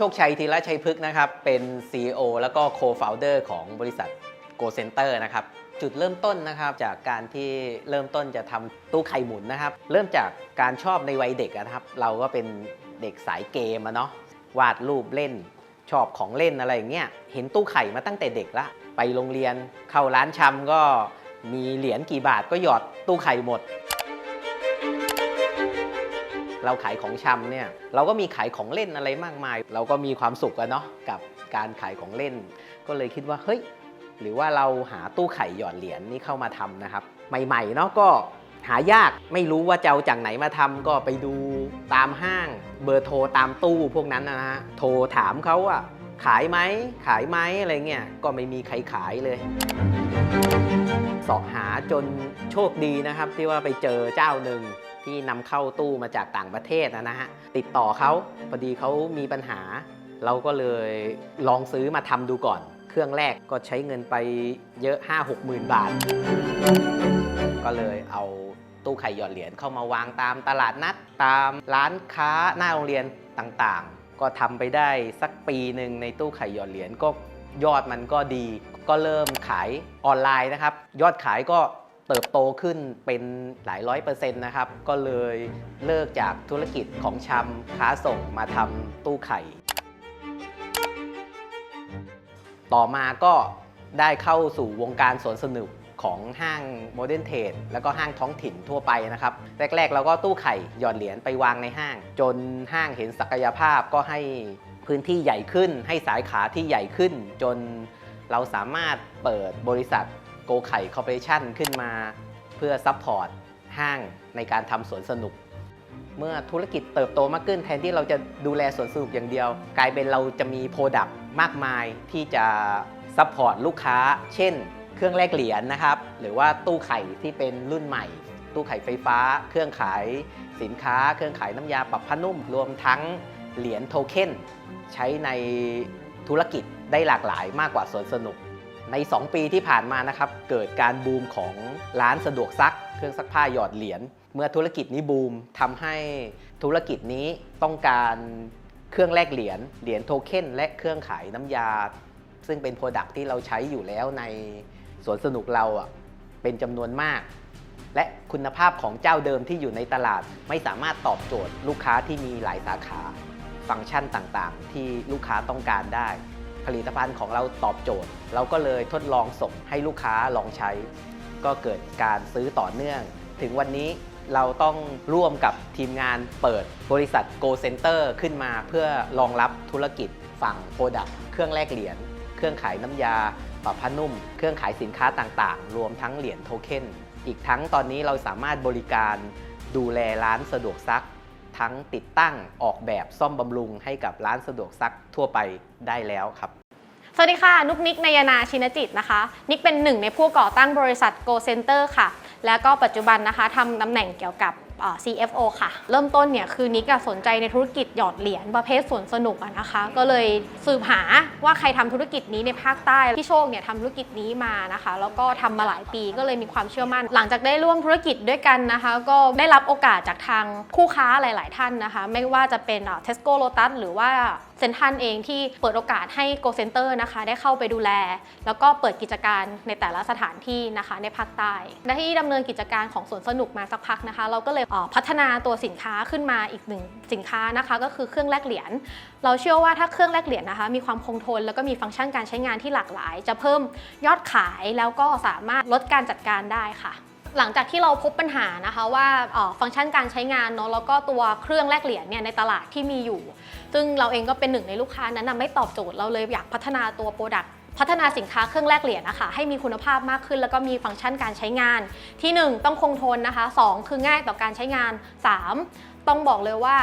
โชคชัยธีระชัยพฤกษ์นะครับ เป็น CEO แล้วก็ Co-founder ของบริษัท Go Center นะครับ จุดเริ่มต้นนะครับจากการที่เริ่มต้นจะทำตู้ไข่หมุนนะครับ เริ่มจากการชอบในวัยเด็กนะครับ เราก็เป็นเด็กสายเกมอะเนาะ วาดรูปเล่น ชอบของเล่นอะไรอย่างเงี้ย เห็นตู้ไข่มาตั้งแต่เด็กละ ไปโรงเรียน เข้าร้านชำก็มีเหรียญกี่บาทก็หยอดตู้ไข่หมด เราขายของชำเนี่ยเราก็มีขายของเล่นอะไรมากมาย เราก็มีความสุขอะเนาะกับการขายของเล่น ก็เลยคิดว่าเฮ้ยหรือว่าเราหาตู้ไข่หยอดเหรียญนี่เข้ามาทำนะครับ ใหม่ๆเนาะก็หายากไม่รู้ว่าจะเอาจากไหนมาทำก็ไปดูตามห้าง เบอร์โทรตามตู้พวกนั้นนะฮะโทรถามเขาว่าขายไหมขายไหมอะไรเงี้ยก็ไม่มีใครขายเลยสาะหาจนโชคดีนะครับ ที่ว่าไปเจอเจ้าหนึ่ง ที่นำเข้าตู้มาจากต่างประเทศนะฮะติดต่อเขาพอดีเขามีปัญหา เราก็เลยลองซื้อมาทำดูก่อน เครื่องแรกก็ใช้เงินไปเยอะ 5 6หมื่นบาท ก็เลยเอาตู้ไข่หยอดเหรียญเข้ามาวางตามตลาดนัดตามร้านค้าหน้าโรงเรียนต่างๆ ก็ทำไปได้สักปีหนึ่งในตู้ไข่หยอดเหรียญก็ยอดมันก็ดี ก็เริ่มขายออนไลน์นะครับ ยอดขายก็ เติบโตขึ้นเป็นหลายร้อยเปอร์เซ็นต์นะครับ ก็เลยเลิกจากธุรกิจของชำค้าส่งมาทำตู้ไข่ ต่อมาก็ได้เข้าสู่วงการสวนสนุกของห้างโมเดิร์นเทรดแล้วก็ห้างท้องถิ่นทั่วไปนะครับ แรกๆ เราก็ตู้ไข่หยอดเหรียญไปวางในห้าง จนห้างเห็นศักยภาพก็ให้พื้นที่ใหญ่ขึ้น ให้สายขาที่ใหญ่ขึ้น จนเราสามารถเปิดบริษัท โกไข่คอร์ปอเรชั่นขึ้นมา เพื่อซัพพอร์ตห้างในการทำสวนสนุก เมื่อธุรกิจเติบโตมากขึ้นแทนที่เราจะดูแลสวนสนุกอย่างเดียว กลายเป็นเราจะมีโปรดักต์มากมายที่จะซัพพอร์ตลูกค้า เช่น เครื่องแลกเหรียญนะครับ หรือว่าตู้ไข่ที่เป็นรุ่นใหม่ ตู้ไข่ไฟฟ้า เครื่องขายสินค้า เครื่องขายน้ำยาปรับผ้านุ่ม รวมทั้งเหรียญโทเค็นใช้ในธุรกิจได้หลากหลายมากกว่าสวนสนุก ใน 2 ปีที่ผ่านมานะครับเกิดการบูมของร้านสะดวกซัก เครื่องซักผ้าหยอดเหรียญเมื่อธุรกิจนี้บูมทำให้ธุรกิจนี้ต้องการเครื่องแลกเหรียญเหรียญโทเค็นและเครื่องขายน้ำยา ซึ่งเป็นโปรดักที่เราใช้อยู่แล้วในสวนสนุกเราอะเป็นจำนวนมาก และคุณภาพของเจ้าเดิมที่อยู่ในตลาด ไม่สามารถตอบโจทย์ลูกค้าที่มีหลายสาขา ฟังก์ชันต่างๆ ที่ลูกค้าต้องการได้ ผลิตภัณฑ์ของเราตอบโจทย์ เราก็เลยทดลองส่งให้ลูกค้าลองใช้ ก็เกิดการซื้อต่อเนื่อง ถึงวันนี้เราต้องร่วมกับทีมงานเปิดบริษัท Go Center ขึ้นมาเพื่อรองรับธุรกิจฝั่งโปรดักเครื่องแลกเหรียญเครื่องขายน้ำยาปรับผ้านุ่ม เครื่องขายสินค้าต่างๆ รวมทั้งเหรียญโทเค็นอีกทั้งตอนนี้เราสามารถบริการดูแลร้านสะดวกซัก ทั้งติดตั้งออกแบบซ่อมบำรุงให้กับร้านสะดวกซักทั่วไปได้แล้วครับ สวัสดีค่ะ นุกนิกนายนาชินจิตนะคะ นิกเป็นหนึ่งในผู้ก่อตั้งบริษัท Go Center ค่ะ แล้วก็ปัจจุบันนะคะทำตำแหน่งเกี่ยวกับ CFO ค่ะ เริ่มต้นเนี่ยคือนิกสนใจในธุรกิจหยอดเหรียญประเภทสวนสนุกะนะคะ ก็เลยสืบหาว่าใครทำธุรกิจนี้ในภาคใต้พี่โชคเนี่ยทำธุรกิจนี้มานะคะ แล้วก็ทำมาหลายปีก็เลยมีความเชื่อมั่น หลังจากได้ร่วมธุรกิจด้วยกันนะคะ ก็ได้รับโอกาสจากทางคู่ค้าหลาย ๆ ท่านนะคะ ไม่ว่าจะเป็นเทสโก้โ t ตัสหรือว่าเซนทันเองที่เปิดโอกาสให้ Go Center นะคะได้เข้าไปดูแล แล้วก็เปิดกิจการในแต่ละสถานที่นะคะในภาคใต้และที่ดำเนินกิจการของสวนสนุกมาสักพักนะคะ เราก็เลยพัฒนาตัวสินค้าขึ้นมาอีกหนึ่งสินค้านะคะ ก็คือเครื่องแลกเหรียญเราเชื่อว่าถ้าเครื่องแลกเหรียญนะคะ มีความคงทน แล้วก็มีฟังก์ชันการใช้งานที่หลากหลาย จะเพิ่มยอดขายแล้วก็สามารถลดการจัดการได้ค่ะ หลังจากที่เราพบปัญหานะคะว่าฟังก์ชันการใช้งานเนาะแล้วก็ตัวเครื่องแลกเหรียญเนี่ยในตลาดที่มีอยู่ ซึ่งเราเองก็เป็นหนึ่งในลูกค้านั้นไม่ตอบโจทย์เราเลยอยากพัฒนาตัวโปรดักตพัฒนาสินค้าเครื่องแลกเหรียญนะคะให้มีคุณภาพมากขึ้น แล้วก็มีฟังก์ชันการใช้งาน ที่ 1 ต้องคงทนนะคะ 2 คือง่ายต่อการใช้งาน 3 ต้องบอกเลยว่า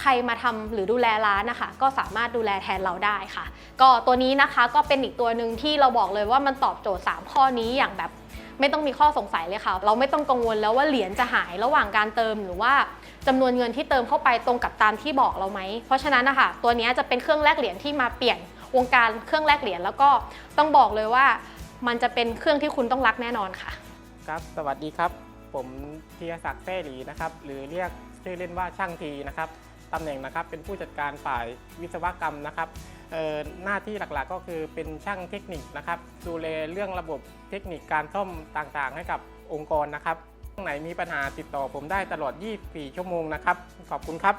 ใครมาทำหรือดูแลร้านนะคะ ก็สามารถดูแลแทนเราได้ค่ะ ก็ตัวนี้นะคะก็เป็นอีกตัวหนึ่งที่เราบอกเลยว่ามันตอบโจทย์ 3 ข้อนี้อย่างแบบ ไม่ต้องมีข้อสงสัยเลยค่ะ เราไม่ต้องกังวลแล้วว่าเหรียญจะหายระหว่างการเติมหรือว่าจำนวนเงินที่เติมเข้าไปตรงกับตามที่บอกเราไหม เพราะฉะนั้นนะคะตัวนี้จะเป็นเครื่องแลกเหรียญที่มาเปลี่ยนวงการเครื่องแลกเหรียญแล้วก็ต้องบอกเลยว่า มันจะเป็นเครื่องที่คุณต้องรักแน่นอนค่ะ ครับ สวัสดีครับ ผมธีรศักดิ์แซ่หลีนะครับ หรือเรียกชื่อเล่นว่าช่างทีนะครับ ตำแหน่งนะครับ เป็นผู้จัดการฝ่ายวิศวกรรมนะครับหน้าที่หลักๆก็คือเป็นช่างเทคนิคนะครับ ดูแลเรื่องระบบเทคนิคการซ่อมต่างๆ ให้กับองค์กรนะครับตรงไหนมีปัญหาติดต่อผมได้ตลอด 24 ชั่วโมงนะครับ ขอบคุณครับ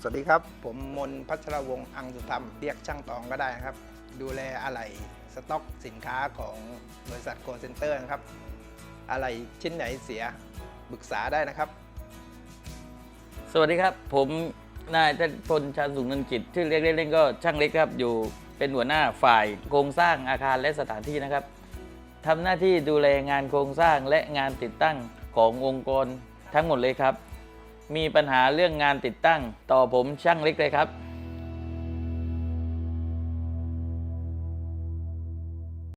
สวัสดีครับ ผมมนพัชรวงศ์อังสุธรรม เรียกช่างตองก็ได้นะครับ ดูแลอะไหล่สต็อกสินค้าของบริษัทโกลเซ็นเตอร์นะครับ อะไหล่ชิ้นไหนเสียปรึกษาได้นะครับ สวัสดีครับ ผมนายทัศพลชาญสุงนันกิจชื่อเรียกเล่นๆก็ช่างเล็กครับ อยู่เป็นหัวหน้าฝ่ายโครงสร้างอาคารและสถานที่นะครับทำหน้าที่ดูแลงานโครงสร้างและงานติดตั้งขององค์กรทั้งหมดเลยครับ มีปัญหาเรื่องงานติดตั้ง ต่อผมช่างเล็กเลยครับ